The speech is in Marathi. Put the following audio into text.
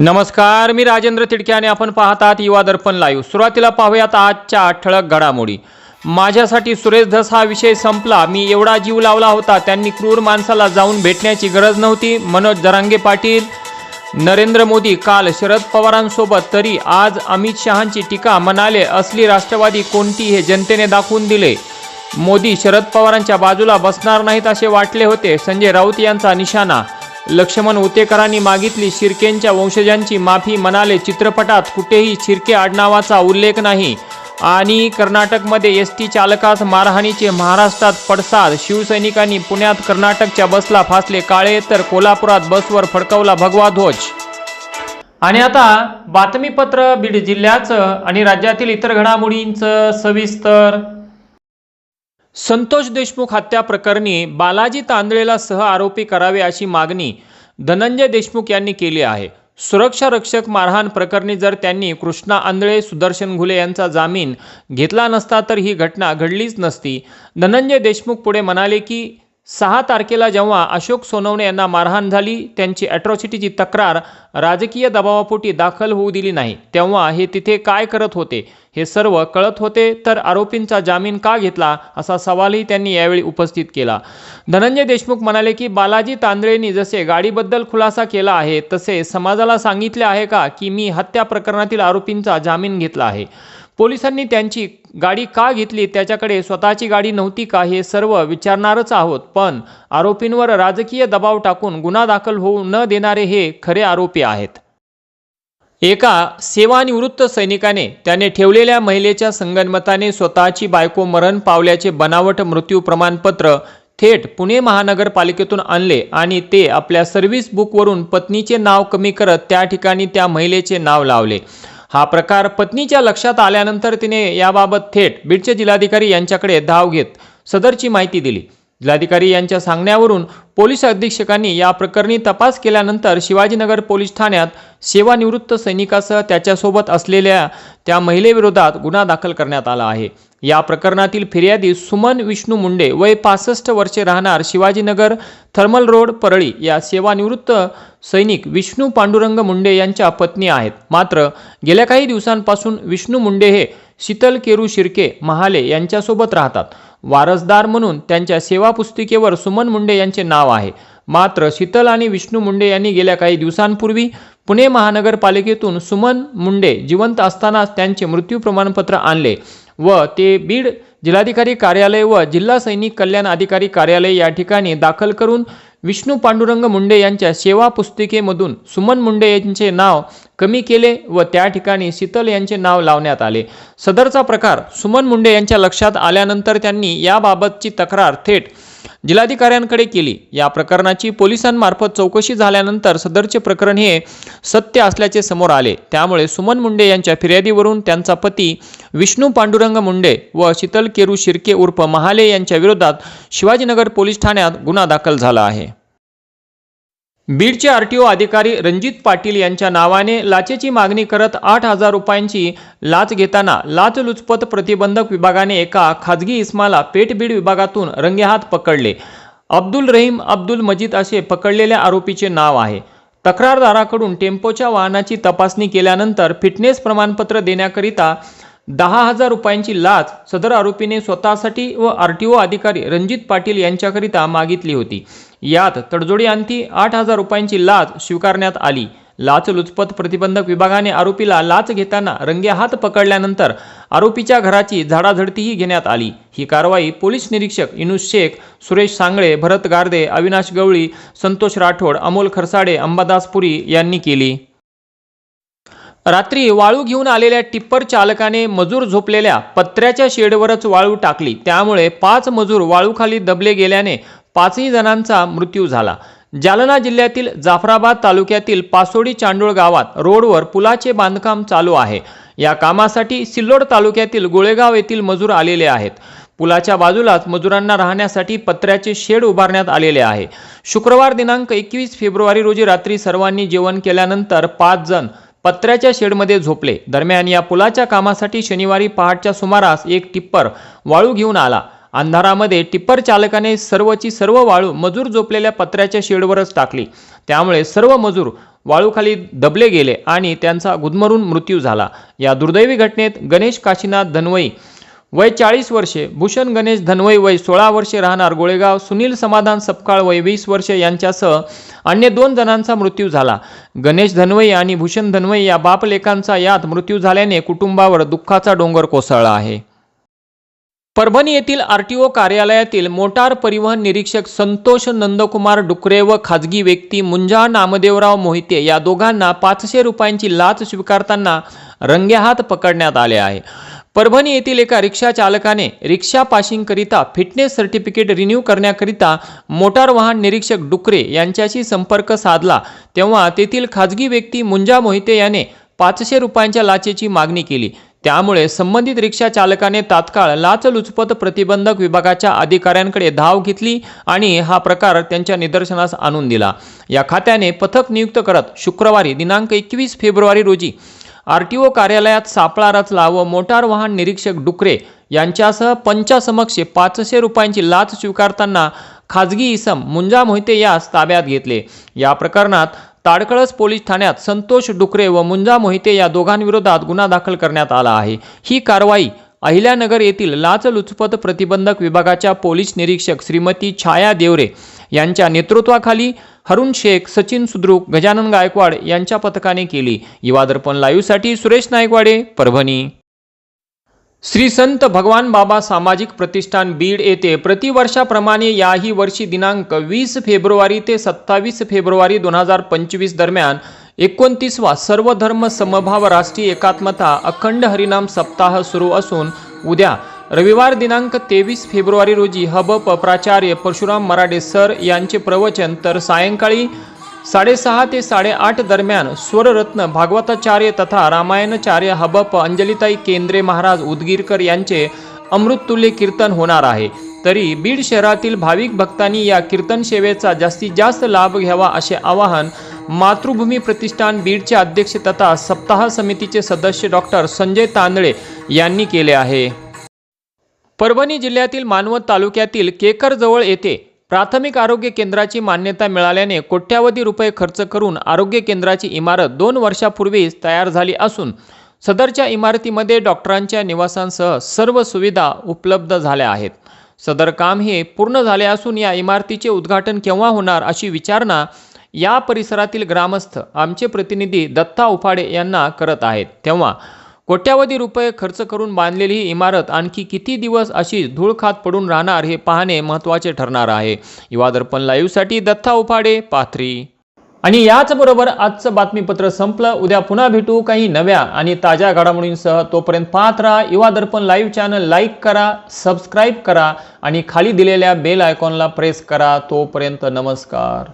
नमस्कार मी राजेंद्र तिडके आणि आपण पाहतात युवा दर्पण लाईव्ह सुरुवातीला पाहूयात आजच्या ठळक घडामोडी. माझ्यासाठी सुरेश धस हा विषय संपला. मी एवढा जीव लावला होता त्यांनी क्रूर माणसाला जाऊन भेटण्याची गरज नव्हती. मनोज जरांगे पाटील नरेंद्र मोदी काल शरद पवारांसोबत तरी आज अमित शहांची टीका म्हणाले असली राष्ट्रवादी कोणती हे जनतेने दाखवून दिले. मोदी शरद पवारांच्या बाजूला बसणार नाहीत असे वाटले होते. संजय राऊत यांचा निशाणा लक्ष्मण उतेकरांनी मागितली. शिर्केंच्या वंशजांची माफी म्हणाले. चित्रपटात कुठेही शिर्के आडनावाचा उल्लेख नाही. आणि कर्नाटकमध्ये एस टी चालकास मारहाणीचे महाराष्ट्रात पडसाद. शिवसैनिकांनी पुण्यात कर्नाटकच्या बसला फासले. काळे तर कोल्हापुरात बसवर फडकवला भगवा ध्वज. आणि आता बातमीपत्र बीड जिल्ह्याचं आणि राज्यातील इतर घडामोडींचं सविस्तर संतोष देशमुख हत्या प्रकरणी बालाजी तांदळेला सह आरोपी करावे अशी मागणी धनंजय देशमुख यांनी केली आहे. सुरक्षा रक्षक मारहाण प्रकरणी जर त्यांनी कृष्णा आंधळे सुदर्शन घुले यांचा जामीन घेतला नसता तर ही घटना घडलीच नसती. धनंजय देशमुख पुढे म्हणाले की सहा तारखेला जेव्हा अशोक सोनवणे यांना मारहाण झाली त्यांची अॅट्रॉसिटीची तक्रार राजकीय दबावापोटी दाखल होऊ दिली नाही. तेव्हा हे तिथे काय करत होते? हे सर्व कळत होते तर आरोपींचा जामीन का घेतला? असा सवालही त्यांनी यावेळी उपस्थित केला. धनंजय देशमुख म्हणाले की बालाजी तांदळेंनी जसे गाडीबद्दल खुलासा केला आहे तसे समाजाला सांगितले आहे का की मी हत्या प्रकरणातील आरोपींचा जामीन घेतला आहे? पोलिसांनी त्यांची गाडी का घेतली? त्याच्याकडे स्वतःची गाडी नव्हती का? हे सर्व विचारणारच आहोत. पण आरोपींवर राजकीय दबाव टाकून गुन्हा दाखल होऊ न देणारे हे खरे आरोपी आहेत. एका सेवानिवृत्त सैनिकाने त्याने ठेवलेल्या महिलेच्या संगनमताने स्वतःची बायको मरण पावल्याचे बनावट मृत्यू प्रमाणपत्र थेट पुणे महानगरपालिकेतून आणले आणि ते आपल्या सर्व्हिस बुकवरून पत्नीचे नाव कमी करत त्या ठिकाणी त्या महिलेचे नाव लावले. हा प्रकार पत्नीच्या लक्षात आल्यानंतर तिने याबाबत थेट बीडचे जिल्हाधिकारी यांच्याकडे धाव घेत सदरची माहिती दिली. जिल्हाधिकारी यांच्या सांगण्यावरून पोलीस अधीक्षकांनी या प्रकरणी तपास केल्यानंतर शिवाजीनगर पोलीस ठाण्यात सेवानिवृत्त सैनिकासह त्याच्यासोबत असलेल्या त्या महिलेविरोधात गुन्हा दाखल करण्यात आला आहे. या प्रकरणातील फिर्यादी सुमन विष्णू मुंडे वय पासष्ट वर्षे राहणार शिवाजीनगर थर्मल रोड परळी या सेवानिवृत्त सैनिक विष्णू पांडुरंग मुंडे यांच्या पत्नी आहेत. मात्र गेल्या काही दिवसांपासून विष्णू मुंडे हे शीतल केरू शिर्के महाले यांच्यासोबत राहतात. वारसदार म्हणून त्यांच्या सेवा पुस्तिकेवर सुमन मुंडे यांचे नाव आहे. मात्र शीतल आणि विष्णू मुंडे यांनी गेल्या काही दिवसांपूर्वी पुणे महानगरपालिकेतून सुमन मुंडे जिवंत असतानाच त्यांचे मृत्यू प्रमाणपत्र आणले. व ते बीड जिल्हाधिकारी कार्यालय व जिल्हा सैनिक कल्याण अधिकारी कार्यालय या ठिकाणी दाखल करून विष्णू पांडुरंग मुंडे यांच्या सेवा पुस्तिकेमधून सुमन मुंडे यांचे नाव कमी केले व त्या ठिकाणी शीतल यांचे नाव लावण्यात आले. सदरचा प्रकार सुमन मुंडे यांच्या लक्षात आल्यानंतर त्यांनी याबाबतची तक्रार थेट जिल्हाधिकाऱ्यांकडे केली. या प्रकरणाची पोलिसांमार्फत चौकशी झाल्यानंतर सदरचे प्रकरण हे सत्य असल्याचे समोर आले. त्यामुळे सुमन मुंडे यांच्या फिर्यादीवरून त्यांचा पती विष्णू पांडुरंग मुंडे व शीतल केरू शिर्के उर्फ महाले यांच्या विरोधात शिवाजीनगर पोलीस ठाण्यात गुन्हा दाखल झाला आहे. बीडचे आर टी ओ अधिकारी रणजित पाटील यांच्या नावाने लाचेची मागणी करत आठ हजार रुपयांची लाच घेताना लाचलुचपत प्रतिबंधक विभागाने एका खाजगी इस्माला पेठबीड विभागातून रंगेहात पकडले. अब्दुल रहीम अब्दुल मजीद असे पकडलेल्या आरोपीचे नाव आहे. तक्रारदाराकडून टेम्पोच्या वाहनाची तपासणी केल्यानंतर फिटनेस प्रमाणपत्र देण्याकरिता दहा हजार रुपयांची लाच सदर आरोपीने स्वतःसाठी व आर टी ओ अधिकारी रणजित पाटील यांच्याकरिता मागितली होती. यात तडजोडी अंती आठ हजार रुपयांची लाच स्वीकारण्यात आली. लाचलुचपत प्रतिबंधक विभागाने आरोपीला लाच घेताना रंगेहात पकडल्यानंतर आरोपीच्या घराची झाडाझडतीही घेण्यात आली. ही कारवाई पोलीस निरीक्षक इनुस शेख सुरेश सांगळे भरत गारदे अविनाश गवळी संतोष राठोड अमोल खरसाडे अंबादास पुरी यांनी केली. रात्री वाळू घेऊन आलेल्या टिप्पर चालकाने मजूर झोपलेल्या पत्र्याच्या शेडवरच वाळू टाकली. त्यामुळे पाच मजूर वाळूखाली दबले गेल्याने पाचही जणांचा मृत्यू झाला. जालना जिल्ह्यातील जाफराबाद तालुक्यातील पासोडी चांडोळ गावात रोडवर पुलाचे बांधकाम चालू आहे. या कामासाठी सिल्लोड तालुक्यातील गोळेगाव येथील मजूर आलेले आहेत. पुलाच्या बाजूलाच मजुरांना राहण्यासाठी पत्र्याचे शेड उभारण्यात आलेले आहे. शुक्रवार दिनांक एकवीस फेब्रुवारी रोजी रात्री सर्वांनी जेवण केल्यानंतर पाच जण पत्र्याच्या शेडमध्ये झोपले. दरम्यान या पुलाच्या कामासाठी शनिवारी पहाटच्या सुमारास एक टिप्पर वाळू घेऊन आला. अंधारामध्ये टिप्पर चालकाने सर्वची सर्व वाळू मजूर झोपलेल्या पत्र्याच्या शेडवरच टाकली. त्यामुळे सर्व मजूर वाळूखाली दबले गेले आणि त्यांचा गुदमरून मृत्यू झाला. या दुर्दैवी घटनेत गणेश काशीनाथ धनवई वय चाळीस वर्षे भूषण गणेश धनवई वय सोळा वर्षे राहणार गोळेगाव. सुनील समाधान सपकाळ वय वीस वर्षे यांच्यासह अन्य दोन जणांचा मृत्यू झाला. गणेश धनवई आणि भूषण धनवई या बापलेखांचा यात मृत्यू झाल्याने कुटुंबावर दुःखाचा डोंगर कोसळला आहे. परभणी येथील आर टी ओ कार्यालयातील मोटार परिवहन निरीक्षक संतोष नंदकुमार डुकरे व खाजगी व्यक्ती मुंजा नामदेवराव मोहिते या दोघांना पाचशे रुपयांची लाच स्वीकारताना रंगेहात पकडण्यात आले आहे. परभणी येथील एका रिक्षा चालकाने रिक्षा पासिंगकरिता फिटनेस सर्टिफिकेट रिन्यू करण्याकरिता मोटार वाहन निरीक्षक डुकरे यांच्याशी संपर्क साधला. तेव्हा तेथील खाजगी व्यक्ती मुंजा मोहिते याने पाचशे रुपयांच्या लाचेची मागणी केली. त्यामुळे संबंधित रिक्षा चालकाने तात्काळ लाचलुचपत प्रतिबंधक विभागाच्या अधिकाऱ्यांकडे धाव घेतली आणि हा प्रकार त्यांच्या निदर्शनास आणून दिला. या खात्याने पथक नियुक्त करत शुक्रवारी दिनांक एकवीस फेब्रुवारी रोजी आर टी ओ कार्यालयात सापळा रचला व मोटार वाहन निरीक्षक डुकरे यांच्यासह पंचासमक्ष पाचशे रुपयांची लाच स्वीकारताना खाजगी इसम मुंजा मोहिते यास ताब्यात घेतले. या प्रकरणात ताडकळस पोलीस ठाण्यात संतोष डुकरे व मुंजा मोहिते या दोघांविरोधात गुन्हा दाखल करण्यात आला आहे. ही कारवाई अहिल्यानगर येथील लाचलुचपत प्रतिबंधक विभागाच्या पोलीस निरीक्षक श्रीमती छाया देवरे यांच्या नेतृत्वाखाली हरुण शेख सचिन सुद्रुक गजानन गायकवाड यांच्या पथकाने केली. युवा दर्पण लाईव्हसाठी सुरेश नायकवाडे परभणी. श्री संत भगवान बाबा सामाजिक प्रतिष्ठान बीड येथे प्रतिवर्षाप्रमाणे याही वर्षी दिनांक वीस फेब्रुवारी ते सत्तावीस फेब्रुवारी दोन हजार पंचवीस दरम्यान एकोणतीसवा सर्वधर्म समभाव राष्ट्रीय एकात्मता अखंड हरिनाम सप्ताह सुरू असून उद्या रविवार दिनांक तेवीस फेब्रुवारी रोजी हबप प्राचार्य परशुराम मराडे सर यांचे प्रवचन तर सायंकाळी साडेसहा ते साडेआठ दरम्यान स्वररत्न भागवताचार्य तथा रामायणाचार्य हबप अंजलिताई केंद्रे महाराज उदगीरकर यांचे अमृततुल्य कीर्तन होणार आहे. तरी बीड शहरातील भाविक भक्तांनी या कीर्तन सेवेचा जास्तीत जास्त लाभ घ्यावा असे आवाहन मातृभूमी प्रतिष्ठान बीडचे अध्यक्ष तथा सप्ताह समितीचे सदस्य डॉक्टर संजय तांदळे यांनी केले आहे. परभणी जिल्ह्यातील मानवत तालुक्यातील केकरजवळ येथे प्राथमिक आरोग्य केंद्राची मान्यता मिळाल्याने कोट्यावधी रुपये खर्च करून आरोग्य केंद्राची इमारत दोन वर्षापूर्वीच तयार झाली असून सदरच्या इमारतीमध्ये डॉक्टरांच्या निवासांसह सर्व सुविधा उपलब्ध झाल्या आहेत. सदर काम हे पूर्ण झाले असून या इमारतीचे उद्घाटन केव्हा होणार अशी विचारणा या परिसरातील ग्रामस्थ आमचे प्रतिनिधी दत्ता उफाडे यांना करत आहेत. तेव्हा कोट्यावधी रुपये खर्च करून बांधलेली ही इमारत आणखी किती दिवस अशी धूळ खात पडून राहणार हे पाहणे महत्त्वाचे ठरणार आहे. युवा दर्पण लाईव्हसाठी दत्ता उफाडे पाथरी. आणि याचबरोबर आजचं बातमीपत्र संपलं. उद्या पुन्हा भेटू काही नव्या आणि ताज्या घडामोडींसह. तोपर्यंत पाहत राहा Yuva Darpan live channel like करा सबस्क्राईब करा आणि खाली दिलेल्या बेल आयकॉनला प्रेस करा. तोपर्यंत नमस्कार.